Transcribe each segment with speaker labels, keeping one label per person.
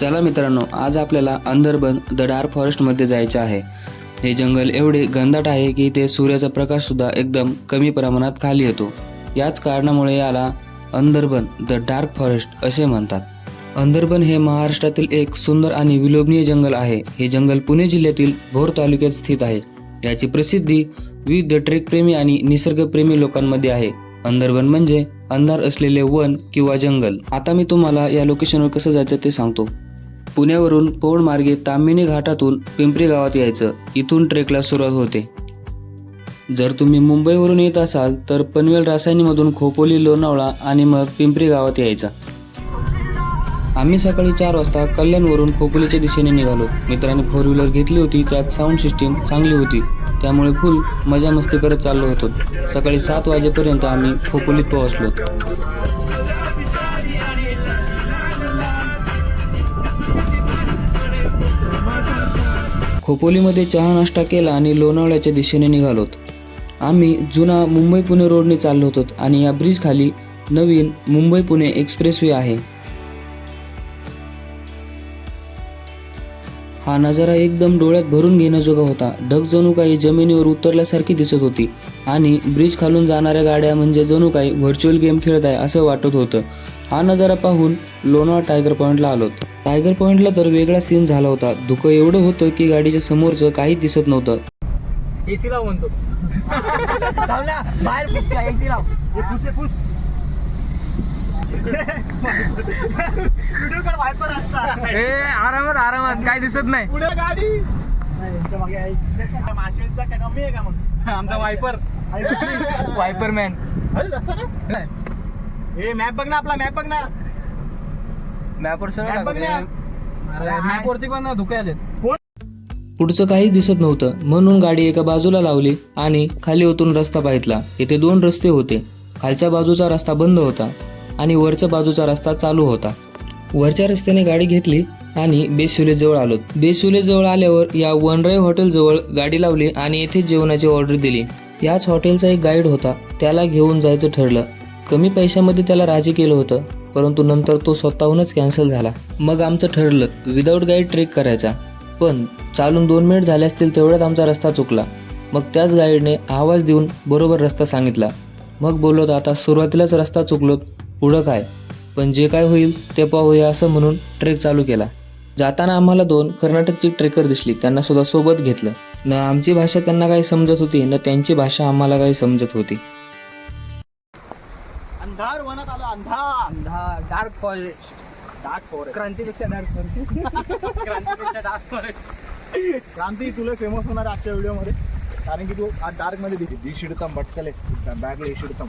Speaker 1: चला मित्रांनो आज आपल्याला अंदरबन द डार्क फॉरेस्टमध्ये जायचे आहे. हे जंगल एवढे घनदाट आहे की ते सूर्याचा प्रकाशसुद्धा एकदम कमी प्रमाणात खाली येतो. याच कारणामुळे याला अंदरबन द डार्क फॉरेस्ट असे म्हणतात. अंदरबन हे महाराष्ट्रातील एक सुंदर आणि विलोभनीय जंगल आहे. हे जंगल पुणे जिल्ह्यातील भोर तालुक्यात स्थित आहे. याची प्रसिद्धी विविध ट्रेकप्रेमी आणि निसर्गप्रेमी लोकांमध्ये आहे. अंदरवन म्हणजे अंधार असलेले वन किंवा जंगल. आता मी तुम्हाला या लोकेशनवर कसं जायचं ते सांगतो. पुण्यावरून पौड मार्गे घाटातून पिंपरी गावात यायचं. इथून ट्रेकला सुरुवात होते. जर तुम्ही मुंबईवरून येत असाल तर पनवेल रासायनीमधून खोपोली लोणावळा आणि मग पिंपरी गावात यायचा. आम्ही सकाळी चार वाजता कल्याणवरून खोपोलीच्या दिशेने निघालो. मित्राने फोर व्हीलर घेतली होती त्यात साऊंड सिस्टीम चांगली होती. त्यामुळे फुल मजा मस्ती करत चाललो होतो. सकाळी सात वाजेपर्यंत आम्ही खोपोलीत पोहोचलो. खोपोलीमध्ये चहा नाश्ता केला आणि लोणावळ्याच्या दिशेने निघालोत. आम्ही जुना मुंबई पुणे रोडने चाललो होतो आणि या ब्रिजखाली नवीन मुंबई पुणे एक्सप्रेसवे आहे. हा नजारा एकदम डोळ्यात भरून घेण्याजोगा होता. ढग जणू काही जमिनीवर उतरल्यासारखी दिसत होती. आणि ब्रिज खालून जाणाऱ्या गाड्या म्हणजे जणू काही व्हर्च्युअल गेम खेळत आहे असं वाटत होतं. हा नजारा पाहून लोणावळा टायगर पॉईंटला आलोत टायगर पॉईंटला तर वेगळा सीन झाला होता. धुकं एवढं होतं की गाडीच्या समोरचं काहीच दिसत नव्हतं.
Speaker 2: एसी लाव म्हणतो.
Speaker 3: बाहेर एसी लाव. व्हिडिओ काढ वायपर आजचा
Speaker 2: ए आरामात आरामात. काय दिसत नाही. पुढे गाडी.
Speaker 3: मागे आहे माशेलचा काय कमी आहे का मग?
Speaker 2: आमचा वायपर. Viper man.
Speaker 3: अरे रस्ता ना ए मॅप बघ ना आपला मॅप बघ ना.
Speaker 2: मॅपवर सगळं
Speaker 3: Map बघ
Speaker 2: टाकलंय.
Speaker 3: ना.
Speaker 2: अरे मॅप वरती पण धुके आलेत.
Speaker 1: पुढचं काहीच दिसत नव्हतं. म्हणून गाडी एका बाजूला लावली आणि खाली ओतून रस्ता पाहितला येथे दोन रस्ते होते. खालच्या बाजूचा रस्ता बंद होता. आणि वरच्या बाजूचा रस्ता चालू होता. वरच्या रस्त्याने गाडी घेतली आणि बेसुले जवळ आलो. बेसुले जवळ आल्यावर या वनराई हॉटेलजवळ गाडी लावली आणि येथे जेवणाची ऑर्डर दिली. याच हॉटेलचा एक गाईड होता. त्याला घेऊन जायचं ठरलं. कमी पैशामध्ये त्याला राजी केलं होतं परंतु नंतर तो स्वतःहूनच कॅन्सल झाला. मग आमचं ठरलं विदाऊट गाईड ट्रेक करायचा. पण चालून दोन मिनिट झाले असतील तेवढ्यात आमचा रस्ता चुकला. मग त्याच गाईडने आवाज देऊन बरोबर रस्ता सांगितला. मग बोललो आता सुरुवातीलाच रस्ता चुकलो पुढं काय? पण जे काय होईल ते पाहूया असं म्हणून ट्रेक चालू केला. जाताना आम्हाला दोन कर्नाटकची ट्रेकर दिसली. त्यांना सुद्धा सोबत घेतलं. न आमची भाषा त्यांना काही समजत होती न त्यांची भाषा आम्हाला काही समजत होती.
Speaker 3: अंधार वनात आलो अंधार.
Speaker 2: डार्क फॉरेस्ट
Speaker 3: डार्क फॉरेस्ट
Speaker 2: क्रांतीपेक्षा डार्क फॉरेस्ट क्रांतीपेक्षा डार्क फॉरेस्ट
Speaker 3: क्रांती तुला फेमस होणार आजच्या व्हिडिओमध्ये. कारण की तू आज डार्कमध्ये दिसली दी शिडतम भटकले बॅगले शिडतम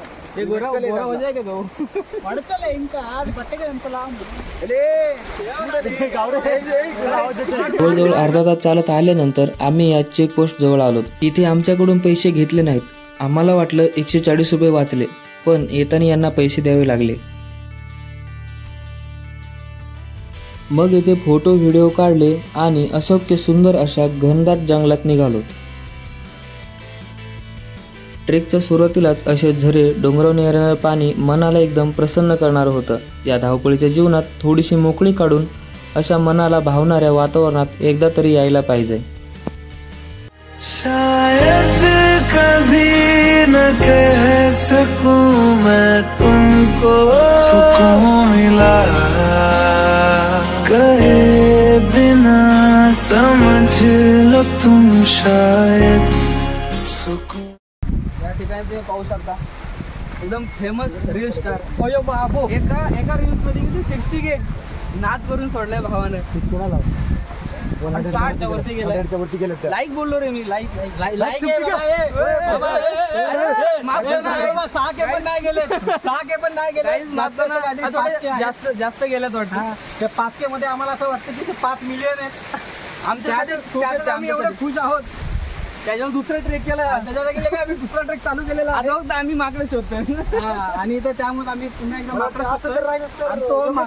Speaker 4: हम लोग use-
Speaker 2: ते गोरा गोरा हो जाएगा तो
Speaker 3: పడతలే ఇంకా అది పట్టగా ఎంత లాంగ్
Speaker 1: जवळजवळ अर्धा तास चालत आल्यानंतर आम्ही या चेकपोस्ट जवळ आलो इथे आमच्याकडून पैसे घेतले नाहीत आम्हाला वाटलं एकशे चाळीस रुपये वाचले पण येताना यांना पैसे द्यावे लागले मग येथे फोटो व्हिडिओ काढले आणि अशक्य सुंदर अशा घनदाट जंगलात निघालो ट्रेकच्या सुरुवातीलाच असे झरे डोंगरावरून येणारं पाणी मनाला एकदम प्रसन्न करणारं होतं. या धावपळीच्या जीवनात थोडीशी मोकळी काढून अशा मनाला भावणाऱ्या वातावरणात एकदा तरी यायला पाहिजे.
Speaker 5: शायद कभी न कह सकूं मैं
Speaker 2: तुम्ही पाहू शकता. एकदम फेमस रील स्टार अयो बाबो. एका एका रील्समध्ये किती? सिक्स्टी के नाच करून सोडलाय भावानं. आणि साठच्या वरती गेलं.
Speaker 3: हजारच्या वरती गेले. त्या
Speaker 2: लाईक बोललो रे मी. लाईक लाईक
Speaker 3: Like
Speaker 2: लाईक
Speaker 3: 50
Speaker 2: माफ कर ना, सहा के पण नाही गेले. सहा के पण नाही गेले. जास्त जास्त गेल्यात वाटतं.
Speaker 4: त्या पाच के मध्ये आम्हाला असं वाटतं की ते पाच मिलियन आहे
Speaker 2: एवढे खुश आहोत. त्याच्यावर दुसरं ट्रेक केलं. त्याच्यात गेले काय आम्ही दुसरा ट्रेक चालू केलेला आता आम्ही माकडे शोधतोय.
Speaker 4: हा, आणि ते त्यामुळे आम्ही पुन्हा एकदा मात्र
Speaker 3: असं जर राहिलं तर-
Speaker 4: आणि तो मा-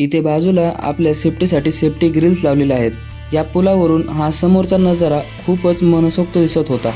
Speaker 1: इथे बाजूला आपल्या सेफ्टीसाठी सेफ्टी ग्रिल्स लावलेल्या आहेत. या पुलावरून हा समोरचा नजारा खूपच मनसोक्त दिसत होता.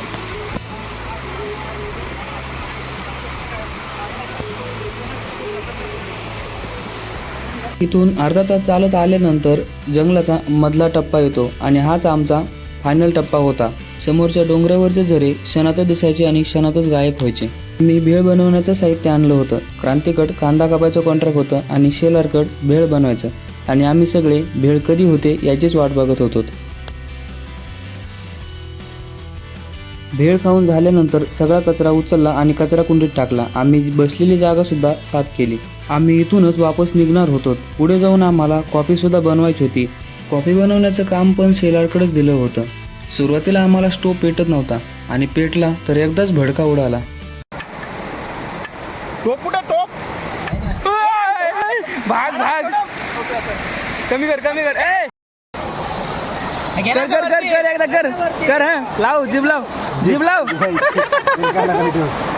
Speaker 1: इथून अर्धा तास चालत आल्यानंतर जंगलाचा मधला टप्पा येतो आणि हाच आमचा फायनल टप्पा होता. समोरच्या डोंगरावरचे झरे क्षणातच दिसायचे आणि क्षणातच गायब व्हायचे. मी भेळ बनवण्याचं साहित्य आणलं होतं. क्रांतिकट कांदा कापायचं कॉन्ट्रॅक्ट होतं आणि शेलारकट भेळ बनवायचं. आणि आम्ही सगळे भेळ कधी होते याचीच वाट बघत होतो. भेळ खाऊन झाल्यानंतर सगळा कचरा उचलला आणि कचरा कुंडीत टाकला. आम्ही बसलेली जागा सुद्धा साफ केली. आम्ही इथूनच वापस निघणार होतो. पुढे जाऊन आम्हाला कॉफी सुद्धा बनवायची होती. कॉफी बनवण्याचं काम पण शेलारकडेच दिलं होतं. सुरुवातीला आम्हाला स्टोव पेटत नव्हता आणि पेटला तर एकदाच भडका उडाला.
Speaker 3: टोप कुठे टोप?
Speaker 2: भाग भाग. कमी कर कमी कर. ए! कर कर कर कर एकदा कर. कर हा. लाव जिब लाव. जिब लाव.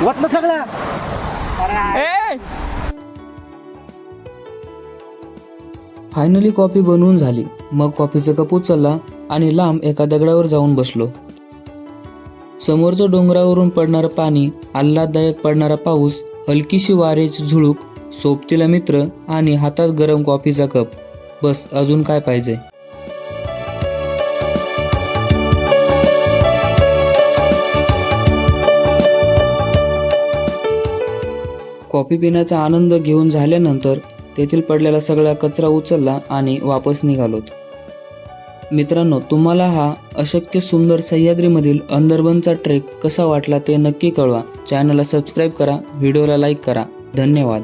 Speaker 3: वाटलं सगळं.
Speaker 2: ए!
Speaker 1: फायनली कॉफी बनवून झाली. मग कॉफीचा कप उचलला आणि लांब एका दगडावर जाऊन बसलो. समोरचं डोंगरावरून पडणारं पाणी आल्हाददायक पडणारा पाऊस हलकीशी वारेची झुळूक सोबतीला मित्र आणि हातात गरम कॉफीचा कप. बस अजून काय पाहिजे? कॉफी पिण्याचा आनंद घेऊन झाल्यानंतर तेथील पडलेला सगळा कचरा उचलला आणि वापस निघालोत. मित्रांनो तुम्हाला हा अशक्य सुंदर सह्याद्रीमधील अंदरबनचा ट्रेक कसा वाटला ते नक्की कळवा. चॅनलला सबस्क्राईब करा व्हिडिओला लाईक करा. धन्यवाद.